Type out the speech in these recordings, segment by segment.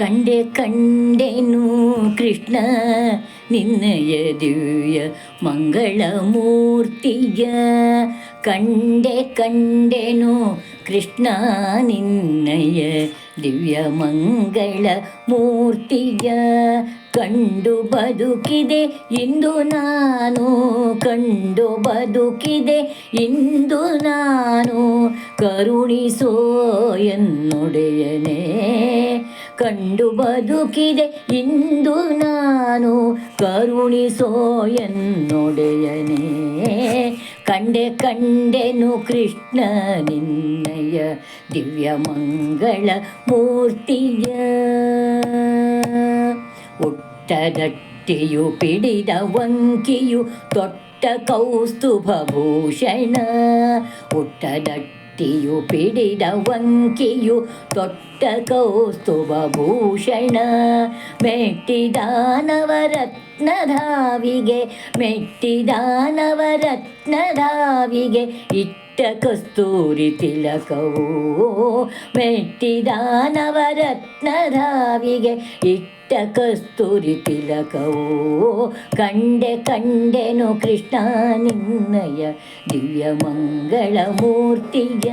ಕಂಡೆ ಕಂಡೆನು ಕೃಷ್ಣ ನಿನ್ನಯ ದಿವ್ಯ ಮಂಗಳ ಮೂರ್ತಿಯ ಕಂಡೆ ಕಂಡೆನು ಕೃಷ್ಣ ನಿನ್ನಯ ದಿವ್ಯ ಮಂಗಳ ಮೂರ್ತಿಯ ಕಂಡು ಬದುಕಿದೆ ಇಂದು ನಾನು, ಕಂಡು ಬದುಕಿದೆ ಇಂದು ನಾನು. ಕರುಣಿಸೋ ಎನ್ನೊಡೆಯನೇ ಕಂಡು ಬದುಕಿದೆ. ಇಂದು ನಾನು ಕರುಣಿಸೋ ಎನ್ನೊಡೆಯನೇ ಕಂಡೆ ಕಂಡೆನು ಕೃಷ್ಣ ನಿನ್ನಯ ದಿವ್ಯ ಮಂಗಳ ಮೂರ್ತಿಯ. ಉಟ್ಟದಟ್ಟಿಯು ಪಿಡಿದ ವಂಕಿಯು ತೊಟ್ಟ ಕೌಸ್ತುಭಭೂಷಣ ಉಟ್ಟದಟ್ಟಿಯು ಪಿಡಿದ ವಂಕಿಯು ತೊಟ್ಟ ಕೌಸ್ತುಭಭೂಷಣ ಮೆಟ್ಟಿದಾನವರತ್ನಧಾವಿಗೆ ಮೆಟ್ಟಿದಾನವರತ್ನಧಾವಿಗೆ ಮೆಟ್ಟಿದ ಇಟ್ಟ ಕಸ್ತೂರಿ ತಿಲಕವು ಮೆಟ್ಟಿದ ನವರತ್ನಧಾವಿಗೆ ಇಟ್ಟ ಕಸ್ತೂರಿ ತಿಲಕವು. ಕಂಡೆ ಕಂಡೆನು ಕೃಷ್ಣ ನಿನ್ನಯ ದಿವ್ಯ ಮಂಗಳ ಮೂರ್ತಿಯ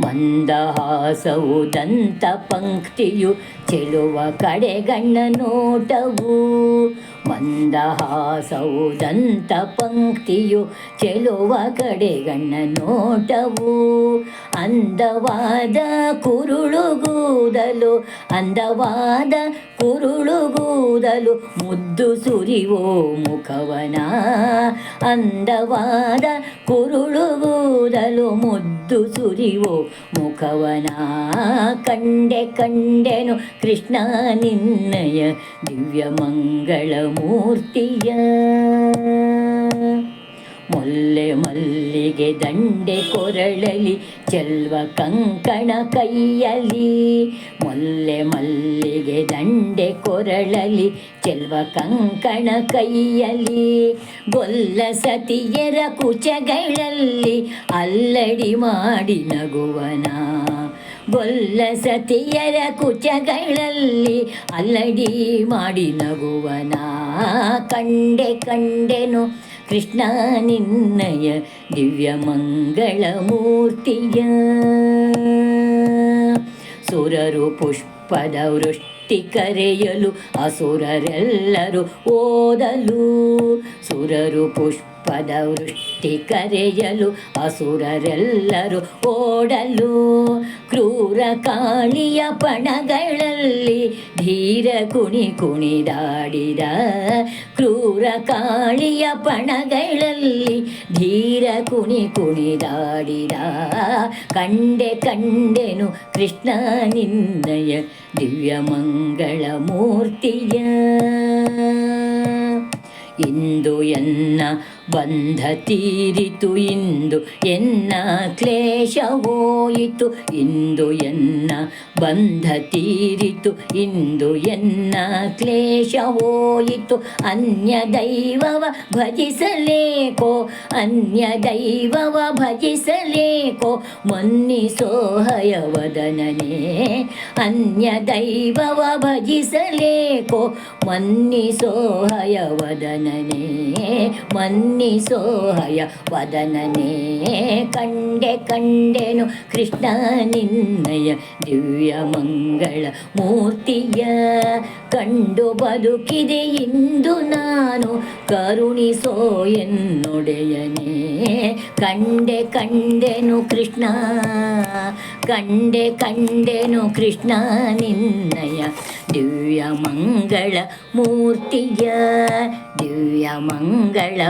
ಮಂದಹಾಸವು ದಂತ ಪಂಕ್ತಿಯು ಚೆಲುವ ಕಡೆಗಣ್ಣ ನೋಟವು. ಮಂದಹಾಸವು ದಂತ ಪಂಕ್ತಿಯು ಚೆಲುವ ಕಡೆಗಣ್ಣ ನೋಟವು. ಅಂದವಾದ ಕುರುಳುಗೂದಲು ಅಂದವಾದ ಕುರುಳುಗೂದಲು ಮುದ್ದು ಸುರಿವೋ ಮುಖವನ. ಅಂದವಾದ ಕುರುಳುಗೂದಲು ಮುದ್ದು ಸುರಿವೋ ಮುಖವನ. ಕಂಡೆ ಕಂಡೆನು ಕೃಷ್ಣ ನಿನ್ನಯ ದಿವ್ಯ ಮಂಗಳ ಮೂರ್ತಿಯ. ಮೊಲ್ಲೆ ಮಲ್ಲಿಗೆ ದಂಡೆ ಕೊರಳಲಿ, ಚೆಲ್ವ ಕಂಕಣ ಕೈಯಲಿ. ಮೊಲ್ಲೆ ಮಲ್ಲಿಗೆ ದಂಡೆ ಕೊರಳಲಿ, ಚೆಲ್ವ ಕಂಕಣ ಕೈಯಲಿ. ಗೊಲ್ಲ ಸತಿಯರ ಕುಚಗಳಲ್ಲಿ, ಅಲ್ಲಡಿ ಮಾಡಿ ನಗುವನ. ಗೊಲ್ಲ ಸತಿಯರ ಕುಚಗಳಲ್ಲಿ ಅಲ್ಲಡಿ ಮಾಡಿ ನಗುವನ. ಕಂಡೆ ಕಂಡೆನು ಕೃಷ್ಣ ನಿನ್ನಯ ದಿವ್ಯ ಮಂಗಳ ಮೂರ್ತಿಯ. ಸುರರು ಪುಷ್ಪದ ವೃಷ್ಟಿ ಕರೆಯಲು ಅಸುರರೆಲ್ಲರೂ ಓದಲು. ಸುರರು ಪುಷ್ಪದ ವೃಷ್ಟಿ ಕರೆಯಲು ಅಸುರರೆಲ್ಲರೂ ಓಡಲು. ಕ್ರೂರ ಕಾಳಿಯ ಪಣಗಳಲ್ಲಿ ಧೀರ ಕುಣಿ ಕುಣಿದಾಡಿದ. ಕ್ರೂರ ಕಾಳಿಯ ಪಣಗಳಲ್ಲಿ ಧೀರ ಕುಣಿ ಕುಣಿದಾಡಿದ. ಕಂಡೆ ಕಂಡೆನು ಕೃಷ್ಣ ನಿನ್ನಯ ದಿವ್ಯ ಮಂಗಳ ಮೂರ್ತಿಯ. ಇಂದು ಎನ್ನ ಬಂಧ ತೀರಿತು ಇಂದು ಎನ್ನ ಕ್ಲೇಶ ಹೋಯಿತು ಇಂದು ಎನ್ನ ಬಂಧ ತೀರಿತು ಇಂದು ಎನ್ನ ಕ್ಲೇಶ ಹೋಯಿತು ಅನ್ಯ ದೈವವ ಭಜಿಸಲೇಕೋ ಅನ್ಯ ದೈವವ ಭಜಿಸಲೇಕೋ ಮನ್ನಿಸೋ ಹಯವದನನೇ ಅನ್ಯ ದೈವವ ಭಜಿಸಲೇಕೋ ಮನ್ನಿಸೋ ಹಯವದನನೇ ಮನ್ನಿಸೋ ಹಯ ವದನನೇ ಕಂಡೆ ಕಂಡೆನು ಕೃಷ್ಣ ನಿನ್ನಯ ದಿವ್ಯ ಮಂಗಳ ಮೂರ್ತಿಯ ಕಂಡು ಬದುಕಿದೆ ಇಂದು ನಾನು ಕರುಣಿಸೋ ಎನ್ನೊಡೆಯನೇ ಕಂಡೆ ಕಂಡೆನು ಕೃಷ್ಣ ಕಂಡೆ ಕಂಡೆನು ಕೃಷ್ಣ ನಿನ್ನಯ ದಿವ್ಯ ಮಂಗಳ ಮೂರ್ತಿಯ ದಿವ್ಯ ಮಂಗಳ